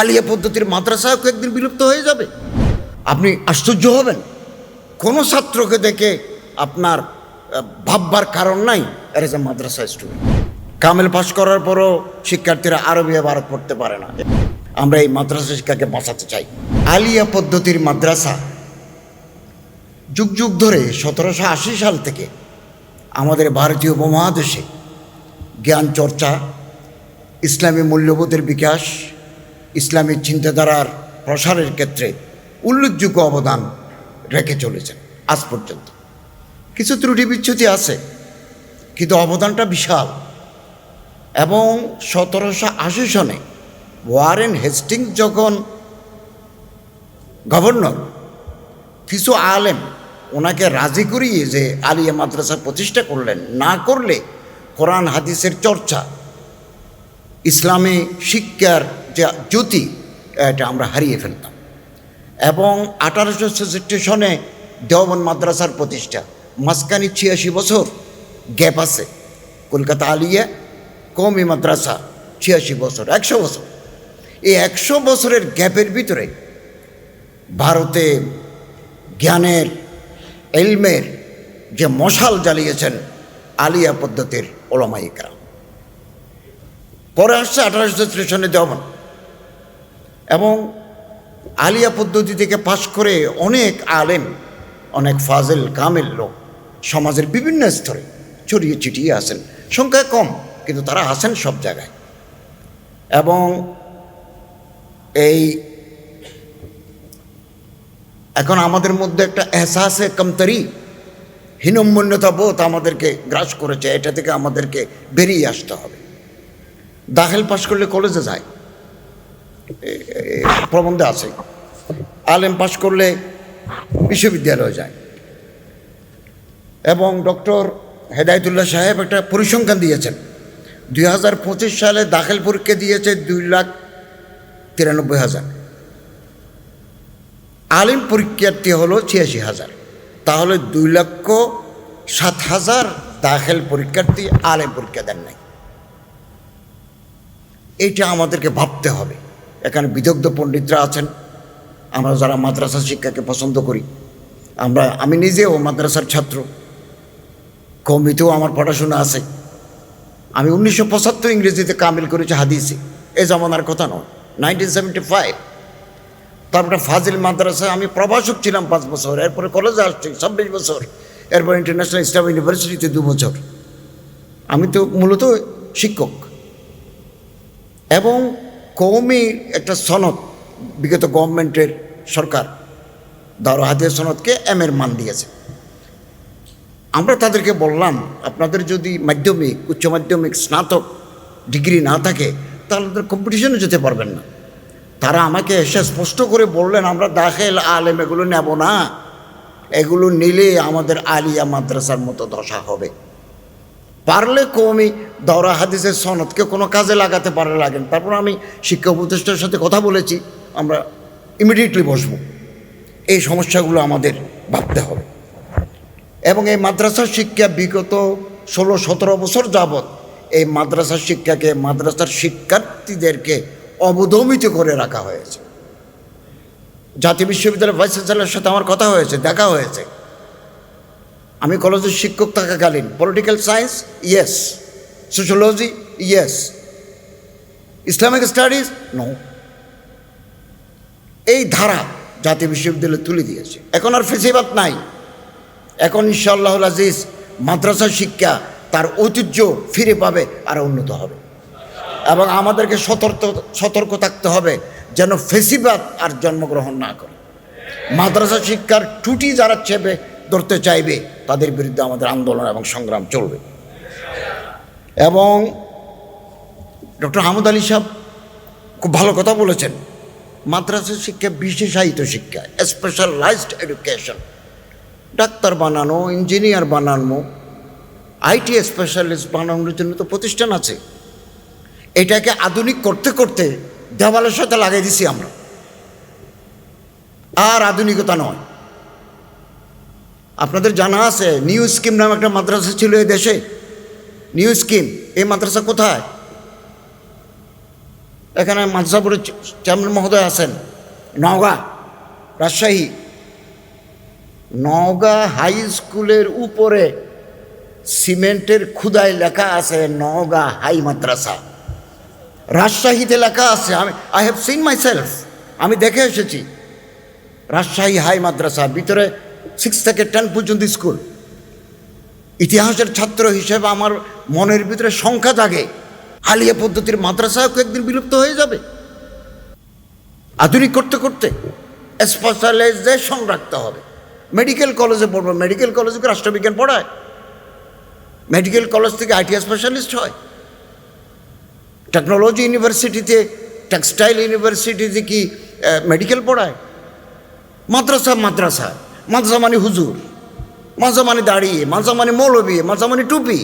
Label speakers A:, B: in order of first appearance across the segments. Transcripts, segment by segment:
A: আলিয়া পদ্ধতির মাদ্রাসাও একদিন বিলুপ্ত হয়ে যাবে। আপনি আশ্চর্য হবেন। কোনো ছাত্রকে দেখে আপনার ভাববার কারণ নাই, এর এ মাদ্রাসা স্টুডেন্ট কামেল পাশ করার পরও শিক্ষার্থীরা আরবি ভারত পড়তে পারে না। আমরা এই মাদ্রাসা শিক্ষাকে বাঁচাতে চাই। আলিয়া পদ্ধতির মাদ্রাসা যুগ যুগ ধরে সতেরোশো আশি সাল থেকে আমাদের ভারতীয় উপমহাদেশে জ্ঞান চর্চা, ইসলামী মূল্যবোধের বিকাশ ইসলামী চিন্তাধারার প্রসারের ক্ষেত্রে উল্লেখযোগ্য অবদান রেখে চলেছেন আজ পর্যন্ত। কিছু ত্রুটি বিচ্যুতি আছে, কিন্তু অবদানটা বিশাল। এবং সতেরোশো আশি সনে ওয়ারেন হেস্টিং যখন গভর্নর কিছু আলেম ওনাকে রাজি করিয়ে যে আলিয়া মাদ্রাসা প্রতিষ্ঠা করলেন, না করলে কোরআন হাদিসের চর্চা, ইসলামী শিক্ষার জ্যোতি, এটা আমরা হারিয়ে ফেলতাম। এবং আঠারোশো ছেষট্টি সনে দেওবন মাদ্রাসার প্রতিষ্ঠা, মাঝখানে ছিয়াশি বছর গ্যাপ আছে। কলকাতা আলিয়া কমি মাদ্রাসা, ছিয়াশি বছর, একশো বছর। এই একশো বছরের গ্যাপের ভিতরে ভারতে জ্ঞানের, এলমের যে মশাল জ্বালিয়েছেন আলিয়া পদ্ধতির ওলামাইকরা পরে আসছে আঠারোশো সনে দেওয়ান এবং আলিয়া পদ্ধতি থেকে পাশ করে অনেক আলেম, অনেক ফাজেল, কামেল লোক সমাজের বিভিন্ন স্তরে ছড়িয়ে ছিটিয়ে আসেন সংখ্যায় কম, কিন্তু তারা আসেন সব জায়গায়। এবং এই এখন আমাদের মধ্যে একটা এহসাসে কমতারি হীনম্মন্যতা বোধ আমাদেরকে গ্রাস করেছে। এটা থেকে আমাদেরকে বেরিয়ে আসতে হবে। দাখিল পাশ করলে কলেজে যায়। প্রবন্ধে আছে। আলেম পাশ করলে বিশ্ববিদ্যালয়ে যায়। এবং ডক্টর হেদায়তুল্লাহ সাহেব একটা পরিসংখ্যান দিয়েছেন। দুই হাজার পঁচিশ সালে দাখিল পরীক্ষা দিয়েছে দুই লাখ তিরানব্বই হাজার। আলিম পরীক্ষার্থী হলো ছিয়াশি হাজার। তাহলে দুই লক্ষ সাত হাজার দাখিল পরীক্ষার্থী আলিম পরীক্ষা দেন নাই। এটা আমাদেরকে ভাবতে হবে। এখানে বিদগ্ধ পণ্ডিতরা আছেন। আমরা যারা মাদ্রাসা শিক্ষাকে পছন্দ করি, আমরা, আমি নিজেও মাদ্রাসার ছাত্র। কমিতেও আমার পড়াশোনা আছে। আমি উনিশশো পঁচাত্তর ইংরেজিতে কামিল করেছি হাদিসে। এ জমানার কথা নয় নাইনটিন সেভেন্টি ফাইভ তারপরে ফাজিল মাদ্রাসায় আমি প্রভাষক ছিলাম পাঁচ বছর, এরপরে কলেজে আসছি ছাব্বিশ বছর, এরপর ইন্টারন্যাশনাল ইসলাম ইউনিভার্সিটিতে দু বছর। আমি তো মূলত শিক্ষক। এবং কৌমি একটা সনদ, বিগত গভর্নমেন্টের সরকার দারো হাদিয়া সনদকে এম এর মান দিয়েছে। আমরা তাদেরকে বললাম, আপনাদের যদি মাধ্যমিক, উচ্চ মাধ্যমিক, স্নাতক ডিগ্রি না থাকে, তাহলে তাদের কম্পিটিশনে যেতে পারবেন না। তারা আমাকে এসে স্পষ্ট করে বললেন, আমরা দাখেল আলেম এগুলো নেব না। এগুলো নিলে আমাদের আলিয়া মাদ্রাসার মতো দশা হবে। পারলে কমই দরা হাদিসের সনদকে কোনো কাজে লাগাতে পারে লাগেন। তারপর আমি শিক্ষা উপদেষ্টার সাথে কথা বলেছি, আমরা ইমিডিয়েটলি বসবো। এই সমস্যাগুলো আমাদের ভাবতে হবে। এবং এই মাদ্রাসার শিক্ষা বিগত ষোলো, সতেরো বছর যাবৎ এই মাদ্রাসার শিক্ষাকে মাদ্রাসার শিক্ষার্থীদেরকে অবদমিত করে রাখা হয়েছে। জাতীয় বিশ্ববিদ্যালয়ের ভাইস চ্যান্সেলারের সাথে আমার কথা হয়েছে, দেখা হয়েছে। আমি কলেজের শিক্ষক থাকাকালীন political science yes sociology yes Islamic studies no এই ধারা জাতীয় বিশ্ববিদ্যালয় তুলে দিয়েছে। এখন আর ফেসিবাদ নাই। এখন ইনশাআল্লাহ আজিজ মাদ্রাসা শিক্ষা তার ঐতিহ্য ফিরে পাবে আর উন্নত হবে। এবং আমাদেরকে সতর্ক সতর্ক থাকতে হবে যেন ফেসিবাদ আর জন্মগ্রহণ না করে। মাদ্রাসা শিক্ষার টুটি যারা চেপে ধরতে চাইবে, তাদের বিরুদ্ধে আমাদের আন্দোলন এবং সংগ্রাম চলবে। এবং ডক্টর হামুদ আলী সাহেব খুব ভালো কথা বলেছেন, মাদ্রাসা শিক্ষা বিশেষায়িত শিক্ষা স্পেশালাইজড এডুকেশন ডাক্তার বানানো ইঞ্জিনিয়ার বানানো, আইটি স্পেশালিস্ট বানানোর জন্য তো প্রতিষ্ঠান আছে। এটাকে আধুনিক করতে করতে দেওয়ালের সাথে লাগিয়ে দিছি আমরা। আর আধুনিকতা নয়। আপনাদের জানা আছে নিউ স্কিম নামে একটা মাদ্রাসা ছিল এই দেশে। নিউ স্কিম এই মাদ্রাসা কোথায়? এখানে মাদ্রাসাপুরের চেয়ারম্যান মহোদয় আছেন, নওগাঁ, রাজশাহী। নওগাঁ হাই স্কুলের উপরে সিমেন্টের খুদায় লেখা আছে, নওগাঁ হাই মাদ্রাসা। রাজশাহীতে লেখা আছে, আমি I have seen myself আমি দেখে এসেছি। রাজশাহী হাই মাদ্রাসা, ভিতরে সিক্স থেকে টেন পর্যন্ত স্কুল ইতিহাসের ছাত্র হিসেবে আমার মনের ভিতরে সংখ্যা জাগে আলিয়া পদ্ধতির মাদ্রাসাও একদিন বিলুপ্ত হয়ে যাবে? আধুনিক করতে করতে স্পেশালাইজেশন রাখতে হবে। মেডিকেল কলেজে পড়ব মেডিকেল কলেজে রাষ্ট্রবিজ্ঞান পড়ায়? মেডিকেল কলেজ থেকে আইটি স্পেশালিস্ট হয়। টেকনোলজি ইউনিভার্সিটিতে টেক্সটাইল ইউনিভার্সিটিতে কি মেডিকেল পড়ায়? মাদ্রাসা মাদ্রাসা। মাদ্রাসা মানে হুজুর মাদ্রাসা মানে দাঁড়িয়ে মাদ্রাসা মানে মৌলবী মাদ্রাসা মানে টুপি।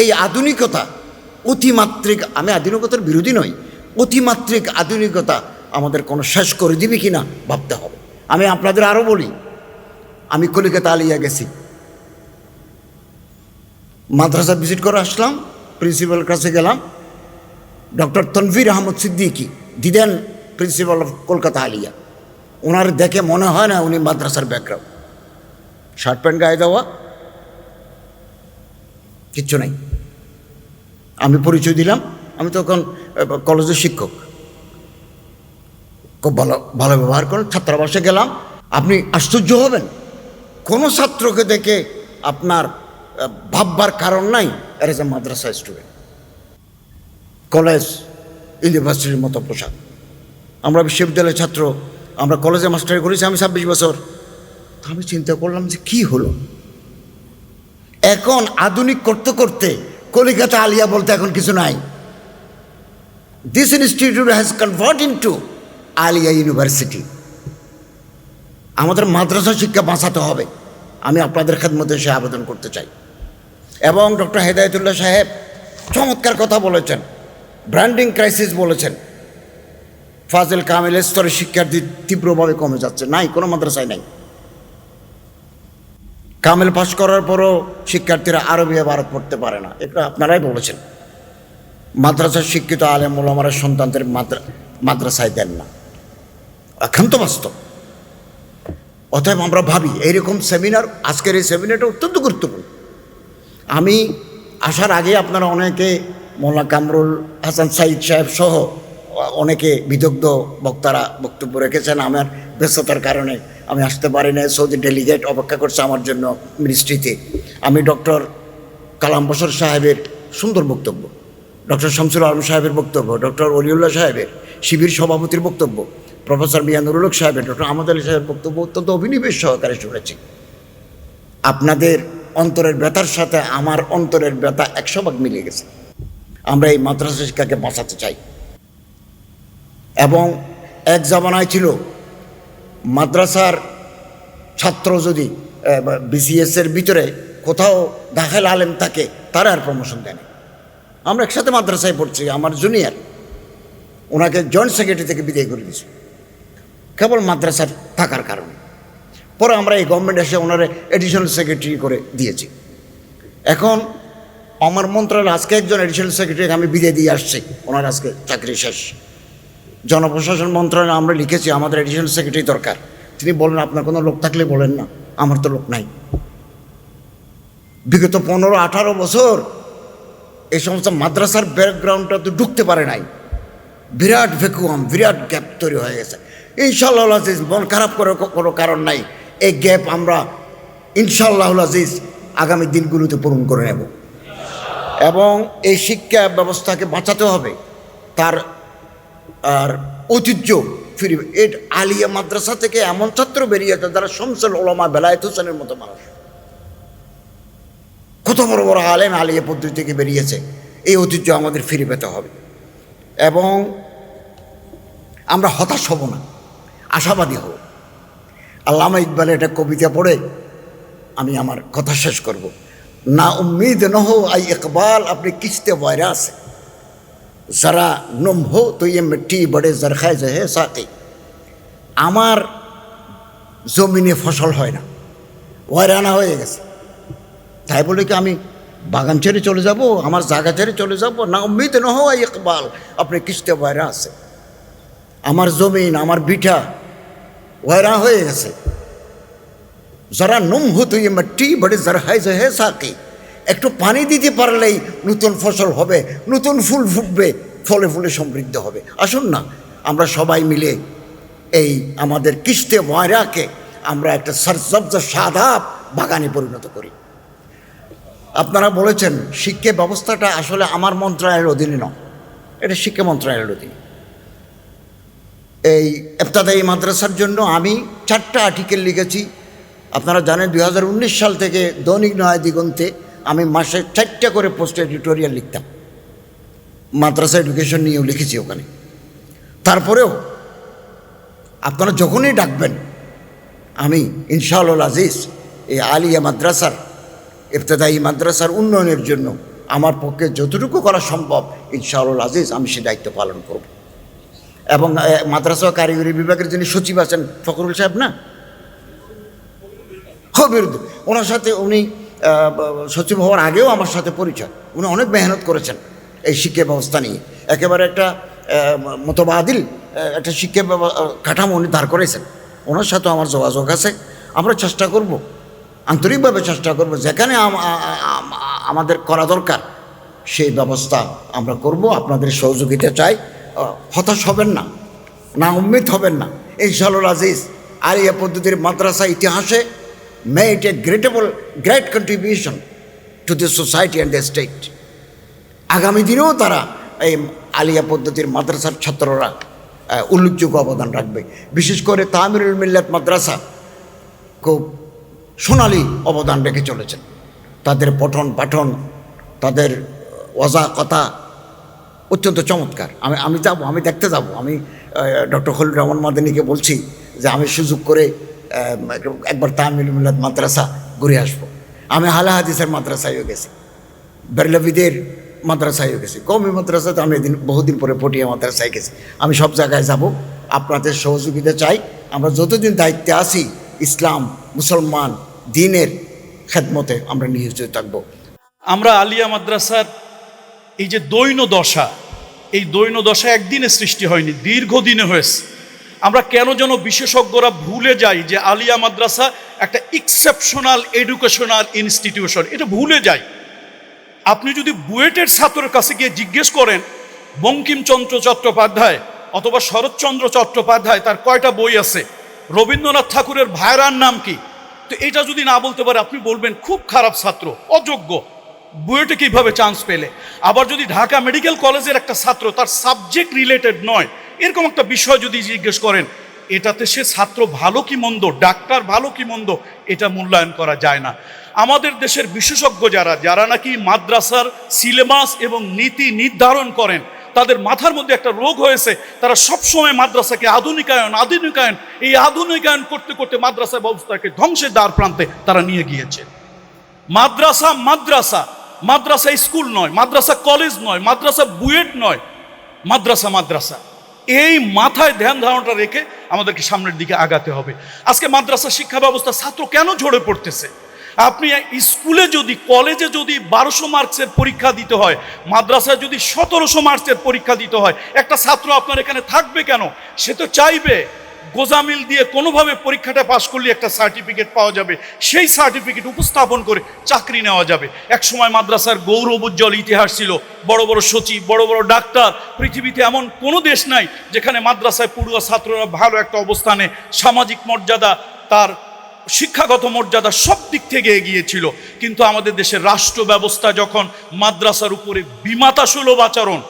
A: এই আধুনিকতা, অতিমাত্রিক, আমি আধুনিকতার বিরোধী নই, অতিমাত্রিক আধুনিকতা আমাদের কোনো শেষ করে দিবে কি না ভাবতে হবে। আমি আপনাদের আরও বলি, আমি কলিকাতা আলিয়া গেছি। মাদ্রাসা ভিজিট করে আসলাম প্রিন্সিপাল কাছে গেলাম। ডক্টর তনভীর আহমদ সিদ্দিকি, দিদেন প্রিন্সিপাল অফ কলকাতা আলিয়া। ওনার দেখে মনে হয় না উনি মাদ্রাসার ব্যাকগ্রাউন্ড শার্ট প্যান্ট গায়ে দেওয়া, কিচ্ছু নাই। আমি পরিচয় দিলাম, আমি তখন কলেজের শিক্ষক। খুব ভালো ভালো ব্যবহার করেন, ছাত্রাবাসে গেলাম। আপনি আশ্চর্য হবেন, কোনো ছাত্রকে দেখে আপনার ভাববার কারণ নাই, এর এ মাদ্রাসা স্টুডেন্ট কলেজ ইউনিভার্সিটির মতো পোশাক। আমরা বিশ্ববিদ্যালয়ের ছাত্র আমরা কলেজে মাস্টারি করেছি আমি ছাব্বিশ বছর। আমি চিন্তা করলাম যে কি হলো? এখন আধুনিক করতে করতে কলিকাতা আলিয়া বলতে এখন কিছু নাই। This institute has convert into Aliya university আমাদের মাদ্রাসা শিক্ষা বাঁচাতে হবে। আমি আপনাদের খেদমতে সে আবেদন করতে চাই। এবং ডক্টর হেদায়তুল্লাহ সাহেব চমৎকার কথা বলেছেন। ব্র্যান্ডিং ক্রাইসিস বলেছেন। ফাজেল কামেল স্তরে শিক্ষার্থী তীব্রভাবে কমে যাচ্ছে। নাই, কোনো মাদ্রাসায় নাই। কামেল পাশ করার পরও শিক্ষার্থীরা আরবি ভারত পড়তে পারে না। এটা আপনারাই বলেছেন। মাদ্রাসার শিক্ষিত আলেম ওলামারা সন্তানদের মাদ্রা, মাদ্রাসায় দেন না। একান্ত বাস্তব। অতএব আমরা ভাবি, এইরকম সেমিনার, আজকের এই সেমিনারটা অত্যন্ত গুরুত্বপূর্ণ। আমি আসার আগে আপনারা অনেকে মোল্লা কামরুল হাসান সাইদ সাহেব সহ অনেকে বিদগ্ধ বক্তারা বক্তব্য রেখেছেন, আমার ব্যস্ততার কারণে আমি আসতে পারি না সৌদি ডেলিগেট অপেক্ষা করছে আমার জন্য মিনিস্ট্রিতে। আমি ডক্টর কালাম বসর সাহেবের সুন্দর বক্তব্য, ডক্টর শামসুল আলম সাহেবের বক্তব্য, ডক্টর অলিউল্লাহ সাহেবের, শিবির সভাপতির বক্তব্য, প্রফেসর মিয়া নুরুল সাহেবের, ডক্টর আহমদ আলী সাহেবের বক্তব্য অত্যন্ত অভিনিবেশ সহকারে শুনেছি। আপনাদের অন্তরের ব্যথার সাথে আমার অন্তরের ব্যথা একশো ভাগ মিলে গেছে। আমরা এই মাদ্রাসা শিক্ষাকে বাঁচাতে চাই। এবং এক জামানায় ছিল। মাদ্রাসার ছাত্র যদি বিসিএস এর ভিতরে কোথাও দাখেল আলেম থাকে, তারা আর প্রমোশন দেয়নি। আমরা একসাথে মাদ্রাসায় পড়ছি, আমার জুনিয়র ওনাকে জয়েন্ট সেক্রেটারি থেকে বিদায় করে দিয়েছি। কেবল মাদ্রাসার থাকার কারণে। পরে আমরা এই গভর্নমেন্ট এসে ওনারে এডিশনাল সেক্রেটারি করে দিয়েছি। এখন আমার মন্ত্রণালয় আজকে একজন এডিশনাল সেক্রেটারিকে আমি বিদায় দিয়ে আসছি। ওনার আজকে চাকরি শেষ। জনপ্রশাসন মন্ত্রণালয়ে আমরা লিখেছি, আমাদের এডিশনাল সেক্রেটারি দরকার। তিনি বলেন, আপনার কোনো লোক থাকলে বলেন না, আমার তো লোক নাই। বিগত পনেরো, আঠারো বছর এই সমস্ত মাদ্রাসার ব্যাকগ্রাউন্ডটা তো ঢুকতে পারে নাই। বিরাট ভ্যাকুয়াম বিরাট গ্যাপ তৈরি হয়ে গেছে। ইনশাল্লাহ আজিজ, মন খারাপ করে কোনো কারণ নাই। এই গ্যাপ আমরা ইনশাল্লাহ আজিজ আগামী দিনগুলোতে পূরণ করে নেব। এবং এই শিক্ষা ব্যবস্থাকে বাঁচাতে হবে। তার আর ঐতিহ্য ফিরবে। এর আলিয়া মাদ্রাসা থেকে এমন ছাত্র বেরিয়েছে যারা শমসুল ওলামা বেলায়েত হোসেনের মতো মানুষ। কত বড় বড় আলেম আলিয়া পদ্ধতি থেকে বেরিয়েছে। এই ঐতিহ্য আমাদের ফিরে পেতে হবে। এবং আমরা হতাশ হব না। আশাবাদী হব। আল্লামা ইকবালের একটা কবিতা পড়ে, আমি আমার কথা শেষ করব। না উম্মিদ নহ আই ইকবাল, আপনি কিস্তে ভাইরাস যারা নম হো তো ইয়ে মিট্টি বড়ে জরখায় জহে সাথে আমার জমিনে ফসল হয় না ওয়ারানা হয়ে গেছে তাই বলে কি আমি বাগান ছেড়ে চলে যাব আমার জায়গা ছেড়ে চলে যাব না উম্মিদ ন হওয়া ইকবাল আপনি কিস্তে বাইরে আছে আমার জমিন আমার বিঠা ওয়রা হয়ে গেছে যারা নুম হতো ইয়ে মাটি বড়ে যে হে সাকি একটু পানি দিতে পারলেই নতুন ফসল হবে, নতুন ফুল ফুটবে, ফলে ফুলে সমৃদ্ধ হবে। আসুন না, আমরা সবাই মিলে এই আমাদের কিস্তে ময়রাকে আমরা একটা সরসব্জ সাদাব বাগানে পরিণত করি। আপনারা বলেছেন, শিক্ষা ব্যবস্থাটা আসলে আমার মন্ত্রণালয়ের অধীনে নয়, এটা শিক্ষা মন্ত্রণালয়ের অধীনে। এই এফতাদায়ী মাদ্রাসার জন্য আমি চারটা আর্টিকেল লিখেছি। আপনারা জানেন দু হাজার উনিশ সাল থেকে দৈনিক নয় দিগন্তে আমি মাসে চারটা করে পোস্ট এডিটোরিয়াল লিখতাম। মাদ্রাসা এডুকেশন নিয়েও লিখেছি ওখানে। তারপরেও আপনারা যখনই ডাকবেন, আমি ইনশাআল্লাহ আজিজ এই আলিয়া মাদ্রাসার ইফতেদায়ী মাদ্রাসার উন্নয়নের জন্য আমার পক্ষে যতটুকু করা সম্ভব, ইনশাআল্লাহ আজিজ আমি সে দায়িত্ব পালন করব। এবং মাদ্রাসা কারিগরি বিভাগের যিনি সচিব আছেন ফখরুল সাহেব না? খবির ওনার সাথে উনি সচিব হওয়ার আগেও আমার সাথে পরিচয়। উনি অনেক মেহনত করেছেন এই শিক্ষা ব্যবস্থা নিয়ে। একেবারে একটা মতবাদিল একটা শিক্ষা কাঠামো উনি দাঁড় করেছেন। ওনার সাথেও আমার যোগাযোগ আছে। আমরা চেষ্টা করব, আন্তরিকভাবে চেষ্টা করব, যেখানে আমাদের করা দরকার, সেই ব্যবস্থা আমরা করব। আপনাদের সহযোগিতা চাই। হতাশ হবেন না না উম্মিত হবেন না। ইনশাআল্লাহ আজিজ, আলিয়া পদ্ধতির মাদ্রাসা ইতিহাসে made a greatable great contribution to the society and the state আগামী দিনেও তারা এই আলিয়া পদ্ধতির মাদ্রাসার ছাত্ররা উল্লেখযোগ্য অবদান রাখবে। বিশেষ করে তামিরুল মিল্লাত মাদ্রাসা খুব সোনালি অবদান রেখে চলেছেন। তাদের পঠন পাঠন, তাদের ওজা কথা অত্যন্ত চমৎকার। আমি আমি যাব, আমি দেখতে যাব। আমি ডক্টর খলিল রহমান মাদানীকে বলছি যে আমি সুযোগ করে একবার তামিল মিলাদ মাদ্রাসা ঘুরে আসব। আমি হালা হাদিসের মাদ্রাসায়ও গেছি। বেরলবিদের মাদ্রাসায়ও গেছি। কমি মাদ্রাসাতে আমি এদিন বহুদিন পরে পটিয়া মাদ্রাসায় গেছি। আমি সব জায়গায় যাব, আপনাদের সহযোগিতা চাই। আমরা যতদিন দায়িত্বে আছি, ইসলাম, মুসলমান, দিনের খেদমতে আমরা নিয়োজিত থাকব।
B: আমরা আলিয়া মাদ্রাসার এই যে দৈন দশা এই দৈন দশা একদিনে সৃষ্টি হয়নি, দীর্ঘদিনে হয়েছে। আমরা কেন যেন বিশেষজ্ঞরা ভুলে যাই যে আলিয়া মাদ্রাসা একটা এক্সেপশনাল এডুকেশনাল ইনস্টিটিউশন এটা ভুলে যাই। আপনি যদি বুয়েটের ছাত্রের কাছে গিয়ে জিজ্ঞেস করেন, বঙ্কিমচন্দ্র চট্টোপাধ্যায় অথবা শরৎচন্দ্র চট্টোপাধ্যায়, তার কয়টা বই আছে? রবীন্দ্রনাথ ঠাকুরের ভাইরার নাম কি? তো এটা যদি না বলতে পারে, আপনি বলবেন, খুব খারাপ ছাত্র, অযোগ্য। বুয়েটে কীভাবে চান্স পেলে? আবার যদি ঢাকা মেডিকেল কলেজের একটা ছাত্র, তার সাবজেক্ট রিলেটেড নয় এরকম একটা বিষয় যদি জিজ্ঞেস করেন, এটাতে সে ছাত্র ভালো কি মন্দ, ডাক্তার ভালো কি মন্দ, এটা মূল্যায়ন করা যায় না। আমাদের দেশের বিশেষজ্ঞ যারা যারা নাকি মাদ্রাসার সিলেবাস এবং নীতি নির্ধারণ করেন, তাদের মাথার মধ্যে একটা রোগ হয়েছে, তারা সবসময় মাদ্রাসাকে আধুনিকায়ন আধুনিকায়ন, এই আধুনিকায়ন করতে করতে মাদ্রাসা ব্যবস্থাকে ধ্বংসের দ্বার প্রান্তে তারা নিয়ে গিয়েছে। মাদ্রাসা মাদ্রাসা মাদ্রাসা স্কুল নয়, মাদ্রাসা কলেজ নয়, মাদ্রাসা বুয়েট নয়, মাদ্রাসা মাদ্রাসা। এই মাথায় ধ্যান ধারণাটা রেখে আমাদেরকে সামনের দিকে আগাতে হবে। আজকে মাদ্রাসা শিক্ষা ব্যবস্থা ছাত্র কেন ঝরে পড়তেছে? আপনি স্কুলে যদি, কলেজে যদি বারোশো মার্কসের পরীক্ষা দিতে হয়, মাদ্রাসায় যদি সতেরোশো মার্কসের পরীক্ষা দিতে হয়, একটা ছাত্র আপনার এখানে থাকবে কেন? সে তো চাইবে। গোজামিল দিয়ে কোনোভাবে পরীক্ষাটা পাশ করলে একটা সার্টিফিকেট পাওয়া যাবে, সেই সার্টিফিকেট উপস্থাপন করে চাকরি নেওয়া যাবে। এক সময় মাদ্রাসার গৌরব উজ্জ্বল ইতিহাস ছিল, বড় বড় সচিব, বড় বড় ডাক্তার, পৃথিবীতে এমন কোনো দেশ নাই যেখানে মাদ্রাসায় পড়ুয়া ছাত্ররা ভালো একটা অবস্থানে সামাজিক মর্যাদা, তার শিক্ষাগত মর্যাদা সব দিক থেকে এগিয়েছিল কিন্তু আমাদের দেশের রাষ্ট্র ব্যবস্থা যখন মাদ্রাসার উপরে বিমাতা সুলভ আচরণ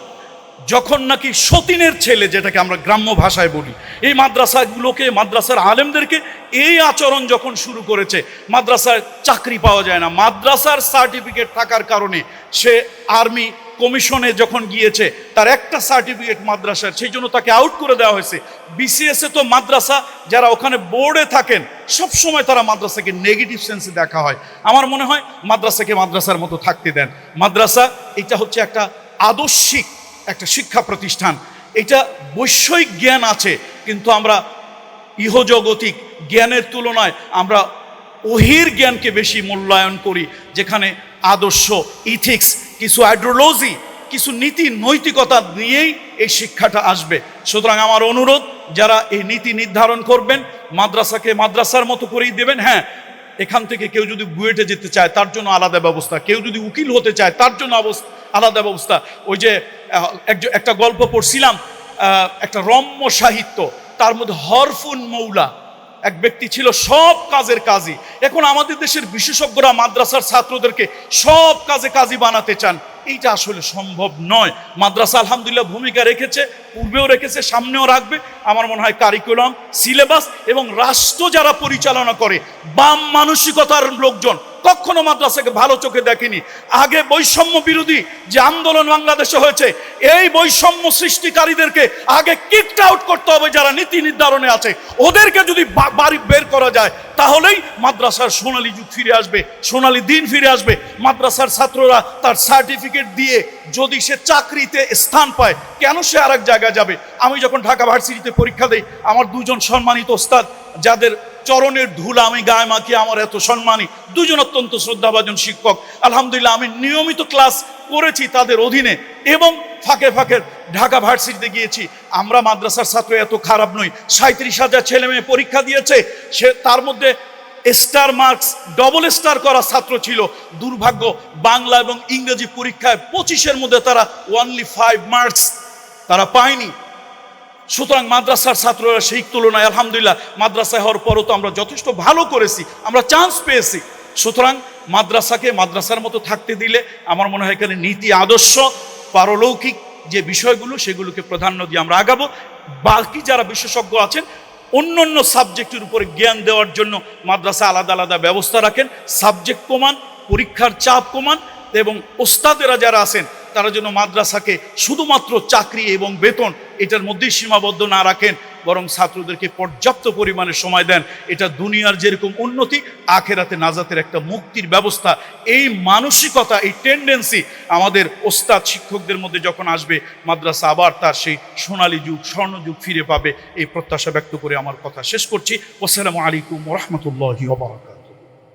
B: যখন নাকি সতীনের ছেলে, যেটাকে আমরা গ্রাম্য ভাষায় বলি, এই মাদ্রাসাগুলোকে, মাদ্রাসার আলেমদেরকে এই আচরণ যখন শুরু করেছে, মাদ্রাসায় চাকরি পাওয়া যায় না। মাদ্রাসার সার্টিফিকেট থাকার কারণে সে আর্মি কমিশনে যখন গিয়েছে, তার একটা সার্টিফিকেট মাদ্রাসার, সেই জন্য তাকে আউট করে দেওয়া হয়েছে। বিসিএসে তো মাদ্রাসা, যারা ওখানে বোর্ডে থাকেন সব সময় তারা মাদ্রাসাকে নেগেটিভ সেন্সে দেখা হয়। আমার মনে হয়, মাদ্রাসাকে মাদ্রাসার মতো থাকতে দেন। মাদ্রাসা, এটা হচ্ছে একটা আদর্শিক একটা শিক্ষা প্রতিষ্ঠান। এটা বৈষয়িক জ্ঞান আছে, কিন্তু আমরা ইহজগতিক জ্ঞানের তুলনায় আমরা ওহির জ্ঞানকে বেশি মূল্যায়ন করি, যেখানে আদর্শ ইথিক্স কিছু আইডিওলজি কিছু নীতি, নৈতিকতা নিয়েই এই শিক্ষাটা আসবে। সুতরাং আমার অনুরোধ, যারা এই নীতি নির্ধারণ করবেন, মাদ্রাসাকে মাদ্রাসার মতো করেই দেবেন হ্যাঁ এখান থেকে কেউ যদি বুয়েটে যেতে চায়, তার জন্য আলাদা ব্যবস্থা। কেউ যদি উকিল হতে চায়, তার জন্য আলাদা ব্যবস্থা। ওই যে একটা গল্প পড়ছিলাম একটা রম্য সাহিত্য। তার মধ্যে হরফুন মৌলা। এক ব্যক্তি ছিল, সব কাজের কাজী এখন আমাদের দেশের বিশেষজ্ঞরা, মাদ্রাসার ছাত্রদেরকে সব কাজে কাজী বানাতে চান। এইটা আসলে সম্ভব নয়। মাদ্রাসা আলহামদুলিল্লাহ ভূমিকা রেখেছে। পূর্বেও রেখেছে, সামনেও রাখবে। আমার মনে হয় কারিকুলাম সিলেবাস এবং রাষ্ট্র যারা পরিচালনা করে, বাম মানসিকতার লোকজন কখনো মাদ্রাসাকে ভালো চোখে দেখেনি। আগে বৈষম্য বিরোধী যে আন্দোলন বাংলাদেশে হয়েছে, এই বৈষম্য সৃষ্টিকারীদেরকে আগে কিকড আউট করতে হবে যারা নীতি নির্ধারণে আছে। ওদেরকে যদি বাড়ি বের করা যায়, তাহলেই মাদ্রাসার সোনালী যুগ ফিরে আসবে, সোনালী দিন ফিরে আসবে। মাদ্রাসার ছাত্ররা তার সার্টিফিকেট দিয়ে যদি সে চাকরিতে স্থান পায়, কেন সে আর এক জায়গায় যাবে। আমি যখন ঢাকা ভার্সিটিতে পরীক্ষা দেই, আমার দুজন সম্মানিত ওস্তাদ, যাদের চরণের ধুল আমি গায়ে মাখি আমার এত সম্মানী, দুজন অত্যন্ত শ্রদ্ধাভাজন শিক্ষক। আলহামদুলিল্লাহ, আমি নিয়মিত ক্লাস করেছি তাদের অধীনে এবং ফাঁকে ফাঁকে ঢাকা ভার্সিটিতে গিয়েছি। আমরা মাদ্রাসার ছাত্র এত খারাপ নই। সাঁত্রিশ হাজার ছেলে মেয়ে পরীক্ষা দিয়েছে। সে তার মধ্যে স্টার মার্কস, ডবল স্টার করা ছাত্র ছিল। দুর্ভাগ্য, বাংলা এবং ইংরেজি পরীক্ষায় পঁচিশের মধ্যে তারা ওনলি ফাইভ মার্কস তারা পায়নি। সুতরাং মাদ্রাসার ছাত্ররা সেই তুলনায়, আলহামদুলিল্লাহ, মাদ্রাসায় হওয়ার পরও তো আমরা যথেষ্ট ভালো করেছি, আমরা চান্স পেয়েছি। সুতরাং মাদ্রাসাকে মাদ্রাসার মতো থাকতে দিলে আমার মনে হয় এখানে নীতি আদর্শ, পারলৌকিক যে বিষয়গুলো, সেগুলোকে প্রাধান্য দিয়ে আমরা আগাবো। বাকি যারা বিশেষজ্ঞ আছেন অন্য অন্য সাবজেক্টের উপরে জ্ঞান দেওয়ার জন্য মাদ্রাসা আলাদা আলাদা ব্যবস্থা রাখেন। সাবজেক্ট কমান, পরীক্ষার চাপ কমান এবং ওস্তাদেরা যারা আছেন তারা যেন মাদ্রাসাকে শুধুমাত্র চাকরি এবং বেতন এটার মধ্যেই সীমাবদ্ধ না রাখেন, বরং ছাত্রদেরকে পর্যাপ্ত পরিমাণে সময় দেন। এটা দুনিয়ার যেরকম উন্নতি, আখেরাতে নাজাতের একটা মুক্তির ব্যবস্থা। এই মানসিকতা, এই টেন্ডেন্সি আমাদের ওস্তাদ, শিক্ষকদের মধ্যে যখন আসবে, মাদ্রাসা আবার তার সেই সোনালী যুগ স্বর্ণযুগ ফিরে পাবে। এই প্রত্যাশা ব্যক্ত করে আমার কথা শেষ করছি। আসসালামু আলাইকুম রহমতুল্লাহি